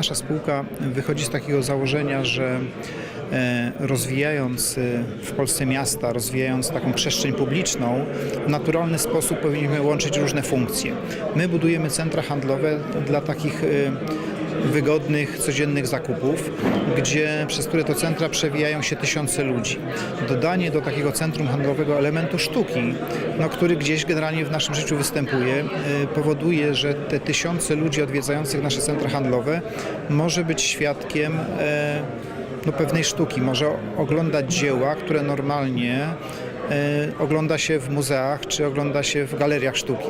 nasza spółka wychodzi z takiego założenia, że e, rozwijając e, w Polsce miasta, rozwijając taką przestrzeń publiczną, w naturalny sposób powinniśmy łączyć różne funkcje. My budujemy centra handlowe dla takich e, wygodnych, codziennych zakupów, gdzie, przez które to centra przewijają się tysiące ludzi. Dodanie do takiego centrum handlowego elementu sztuki, no, który gdzieś generalnie w naszym życiu występuje, y, powoduje, że te tysiące ludzi odwiedzających nasze centra handlowe może być świadkiem e, no, pewnej sztuki, może oglądać dzieła, które normalnie e, ogląda się w muzeach czy ogląda się w galeriach sztuki.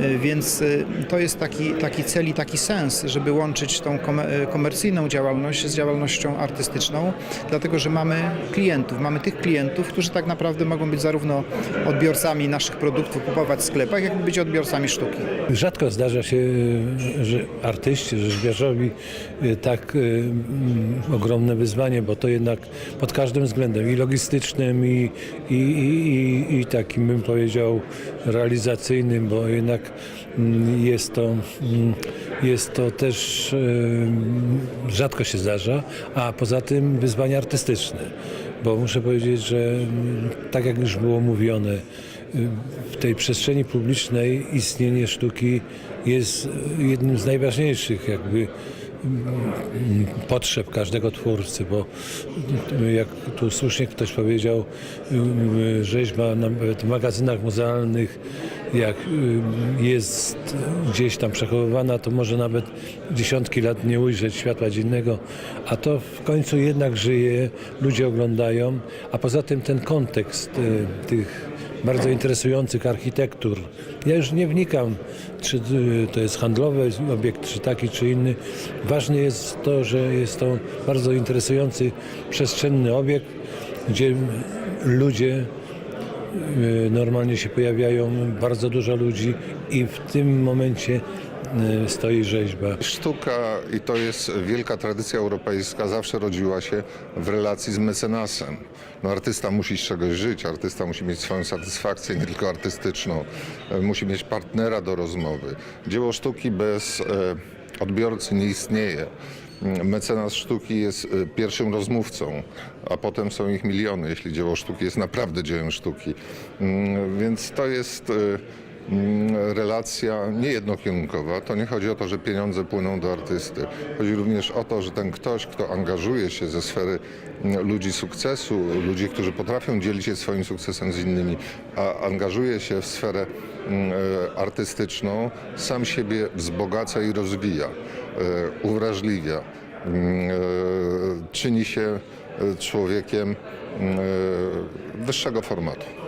E, Więc e, to jest taki, taki cel i taki sens, żeby łączyć tą e, komercyjną działalność z działalnością artystyczną, dlatego że mamy klientów, mamy tych klientów, którzy tak naprawdę mogą być zarówno odbiorcami naszych produktów, kupować w sklepach, jak i być odbiorcami sztuki. Rzadko zdarza się, że artyści, rzeźbiarzowi tak mm, ogromne wyzwanie, bo to jednak pod każdym względem i logistycznym, i, i, i, i takim bym powiedział realizacyjnym, bo jednak mm, jest to, mm, jest to też y, rzadko się zdarza, a poza tym wyzwanie artystyczne, bo muszę powiedzieć, że mm, tak jak już było mówione, w tej przestrzeni publicznej istnienie sztuki jest jednym z najważniejszych jakby potrzeb każdego twórcy, bo jak tu słusznie ktoś powiedział, y, rzeźba nawet w magazynach muzealnych, jak y, jest gdzieś tam przechowywana, to może nawet dziesiątki lat nie ujrzeć światła dziennego, a to w końcu jednak żyje, ludzie oglądają, a poza tym ten kontekst y, tych bardzo interesujących architektur. Ja już nie wnikam, czy y, to jest handlowy obiekt, czy taki, czy inny. Ważne jest to, że jest to bardzo interesujący, przestrzenny obiekt, gdzie ludzie normalnie się pojawiają, bardzo dużo ludzi i w tym momencie y, stoi rzeźba. Sztuka, i to jest wielka tradycja europejska, zawsze rodziła się w relacji z mecenasem. No, artysta musi z czegoś żyć, artysta musi mieć swoją satysfakcję, nie tylko artystyczną, e, musi mieć partnera do rozmowy. Dzieło sztuki bez odbiorcy nie istnieje. Mecenas sztuki jest e, pierwszym rozmówcą, a potem są ich miliony, jeśli dzieło sztuki jest naprawdę dziełem sztuki. Mm, Więc to jest mm, relacja niejednokierunkowa. To nie chodzi o to, że pieniądze płyną do artysty. Chodzi również o to, że ten ktoś, kto angażuje się ze sfery mm, ludzi sukcesu, ludzi, którzy potrafią dzielić się swoim sukcesem z innymi, a angażuje się w sferę mm, e, artystyczną, sam siebie wzbogaca i rozwija, e, uwrażliwia, mm, e, czyni się człowiekiem mm, wyższego formatu.